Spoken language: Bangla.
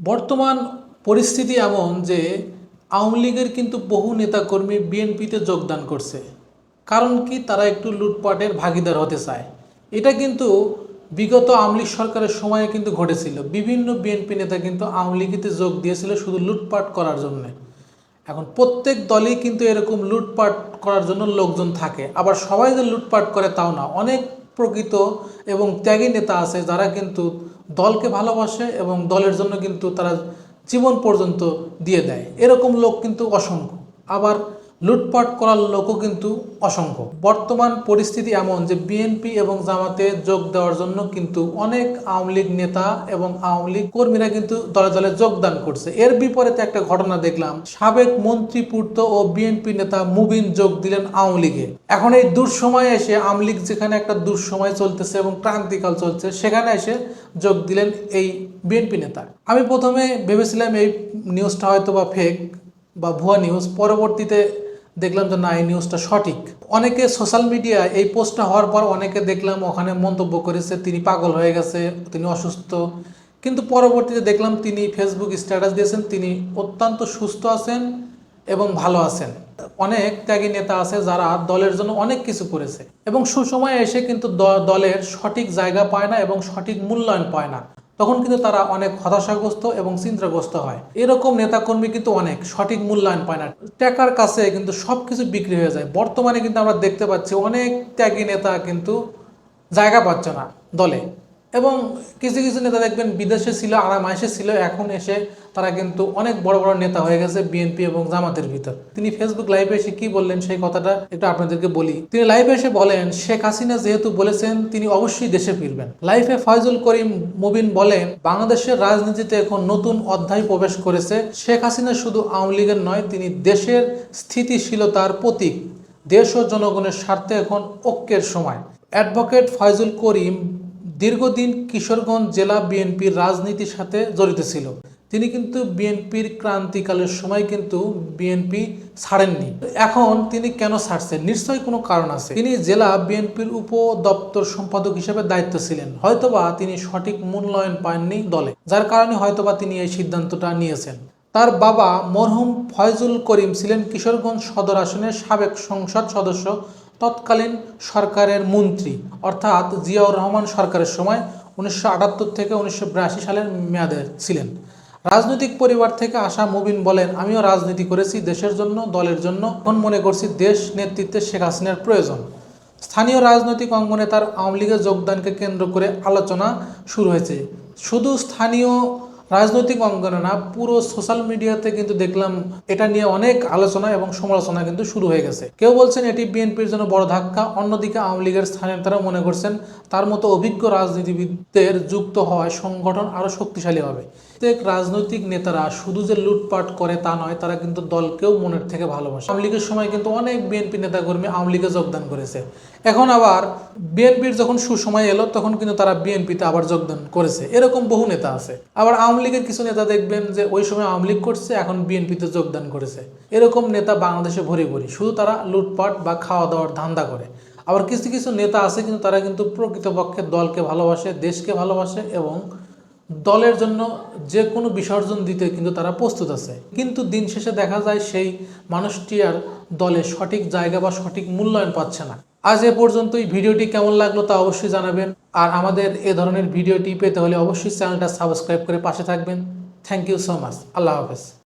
বর্তমান পরিস্থিতি এমন যে আওয়ামী লীগের কিন্তু বহু নেতাকর্মী বিএনপিতে যোগদান করছে। কারণ কি? তারা একটু লুটপাটের ভাগিদার হতে চায়। এটা কিন্তু বিগত আওয়ামী লীগ সরকারের সময়ে কিন্তু ঘটেছিল। বিভিন্ন বিএনপি নেতা কিন্তু আওয়ামী লীগেতে যোগ দিয়েছিল শুধু লুটপাট করার জন্যে। এখন প্রত্যেক দলেই কিন্তু এরকম লুটপাট করার জন্য লোকজন থাকে। আবার সবাই যে লুটপাট করে তাও না। অনেক প্রকৃত এবং ত্যাগী নেতা আছে যারা কিন্তু দলকে ভালোবাসে এবং দলের জন্য কিন্তু তারা জীবন পর্যন্ত দিয়ে দেয়। এরকম লোক কিন্তু অসংখ্য। আবার লুটপাট করার লোকও কিন্তু অসংখ্য। বর্তমান পরিস্থিতি এমন যে বিএনপি এবং জামাতে যোগ দেওয়ার জন্য কিন্তু অনেক আওয়ামী লীগ নেতা এবং আওয়ামী লীগ কর্মীরা কিন্তু দলে দলে যোগদান করছে। এর বিপরীতে একটা ঘটনা দেখলাম। সাবেক মন্ত্রী পূর্ত ও বিএনপি নেতা মুবিন যোগ দিলেন আওয়ামী লীগে। এখন এই দুঃসময়ে এসে আওয়ামী লীগ যেখানে একটা দুঃসময় চলতেছে এবং ক্রান্তিকাল চলছে, সেখানে এসে যোগ দিলেন এই বিএনপি নেতা। আমি প্রথমে ভেবেছিলাম এই নিউজটা হয়তো বা ফেক বা ভুয়া নিউজ পরবর্তীতে দেখলাম যে না, এই নিউজটা সঠিক। অনেকে সোশ্যাল মিডিয়ায় এই পোস্টটা হওয়ার পর অনেকে দেখলাম ওখানে মন্তব্য করেছে, তিনি পাগল হয়ে গেছে, তিনি অসুস্থ। কিন্তু পরবর্তীতে দেখলাম তিনি ফেসবুক স্ট্যাটাস দিয়েছেন, তিনি অত্যন্ত সুস্থ আছেন এবং ভালো আছেন। অনেক ত্যাগী নেতা আছে যারা দলের জন্য অনেক কিছু করেছে এবং সুসময়ে এসে কিন্তু দলের সঠিক জায়গা পায় না এবং সঠিক মূল্যায়ন পায় না। তখন কিন্তু তারা অনেক হতাশাগ্রস্ত এবং চিন্তাগ্রস্ত হয়। এরকম নেতাকর্মী কিন্তু অনেক, সঠিক মূল্যায়ন পায় না। ট্যাকার কাছে কিন্তু সব কিছু বিক্রি হয়ে যায়। বর্তমানে কিন্তু আমরা দেখতে পাচ্ছি অনেক ত্যাগী নেতা কিন্তু জায়গা পাচ্ছে না দলে। এবং কিছু কিছু নেতা দেখবেন বিদেশে ছিল আরাম আয়সে ছিল, এখন এসে তারা কিন্তু অনেক বড় বড় নেতা হয়ে গেছে বিএনপি এবং জামাতের ভিতর। তিনি ফেসবুক লাইভে এসে কি বললেন সেই কথাটা একটু আপনাদেরকে বলি। তিনি লাইভে এসে বলেন, শেখ হাসিনা যেহেতু বলেছেন, তিনি অবশ্যই দেশে ফিরবেন। লাইফে ফয়জুল করিম মুবিন বলেন, বাংলাদেশের রাজনীতিতে এখন নতুন অধ্যায় প্রবেশ করেছে। শেখ হাসিনা শুধু আওয়ামী লীগের নয়, তিনি দেশের স্থিতিশীলতার প্রতীক। দেশ ও জনগণের স্বার্থে এখন ঐক্যের সময়। অ্যাডভোকেট ফয়জুল করিম দীর্ঘদিন কিশোরগঞ্জ জেলা বিএনপির রাজনীতির সাথে জড়িত ছিল। তিনি কিন্তু বিএনপির ক্রান্তিকালের সময় কিন্তু বিএনপি ছাড়েননি। এখন তিনি কেন ছাড়ছেন? নিশ্চয়ই কোনো কারণ আছে। তিনি জেলা বিএনপির উপ দপ্তর সম্পাদক হিসেবে দায়িত্ব ছিলেন। হয়তোবা তিনি সঠিক মূল্যায়ন পাননি দলে, যার কারণে হয়তোবা তিনি এই সিদ্ধান্তটা নিয়েছেন। তার বাবা মরহুম ফয়জুল করিম ছিলেন কিশোরগঞ্জ সদর আসনের সাবেক সংসদ সদস্য তৎকালীন সরকারের মন্ত্রী, অর্থাৎ জিয়াউর রহমান সরকারের সময় উনিশশো আটাত্তর থেকে উনিশশো বিরাশি সালের মেয়াদে ছিলেন। রাজনৈতিক পরিবার থেকে আসা মুবিন বলেন, আমিও রাজনীতি করেছি, দেশের জন্য, দলের জন্য। এখন মনে করছি দেশ নেতৃত্বে শেখ হাসিনার প্রয়োজন। স্থানীয় রাজনৈতিক অঙ্গনে তার আওয়ামী লীগের যোগদানকে কেন্দ্র করে আলোচনা শুরু হয়েছে। শুধু স্থানীয় রাজনৈতিক অঙ্গনে না, পুরো সোশ্যাল মিডিয়াতে কিন্তু দেখলাম এটা নিয়ে অনেক আলোচনা এবং সমালোচনা কিন্তু শুরু হয়ে গেছে। কেউ বলছেন এটি বিএনপির জন্য বড় ধাক্কা, অন্যদিকে আওয়ামী লীগের স্থানীয় তারা মনে করছেন তার মতো অভিজ্ঞ রাজনীতিবিদদের যুক্ত হওয়ায় সংগঠন আরও শক্তিশালী হবে। প্রত্যেক রাজনৈতিক নেতারা শুধু যে লুটপাট করে তা নয়, তারা কিন্তু দলকেও মনের থেকে ভালোবাসে। আওয়ামী লীগের সময় কিন্তু অনেক বিএনপি নেতাকর্মী আওয়ামী লীগে যোগদান করেছে। এখন আবার বিএনপির যখন সুসময় এলো, তখন কিন্তু তারা বিএনপিতে আবার যোগদান করেছে। এরকম বহু নেতা আছে। আবার আওয়ামী লীগের কিছু নেতা দেখবেন যে ওই সময় আওয়ামী লীগ করছে, এখন বিএনপিতে যোগদান করেছে। এরকম নেতা বাংলাদেশে ভরে ভরি। শুধু তারা লুটপাট বা খাওয়া দাওয়ার ধান্দা করে। আবার কিছু কিছু নেতা আছে কিন্তু তারা কিন্তু প্রকৃতপক্ষে দলকে ভালোবাসে, দেশকে ভালোবাসে এবং দলের জন্য যে কোনো বিসর্জন দিতে কিন্তু তারা প্রস্তুত আছে। কিন্তু দিন শেষে দেখা যায় সেই মানুষটি আর দলে সঠিক জায়গা বা সঠিক মূল্যায়ন পাচ্ছে না। আজ এ পর্যন্তই। ভিডিওটি কেমন লাগল তা অবশ্যই জানাবেন। আর আমাদের এ ধরনের ভিডিওটি পেতে হলে অবশ্যই চ্যানেলটা সাবস্ক্রাইব করে পাশে থাকবেন। থ্যাংক ইউ সো মাচ আল্লাহ হাফেজ।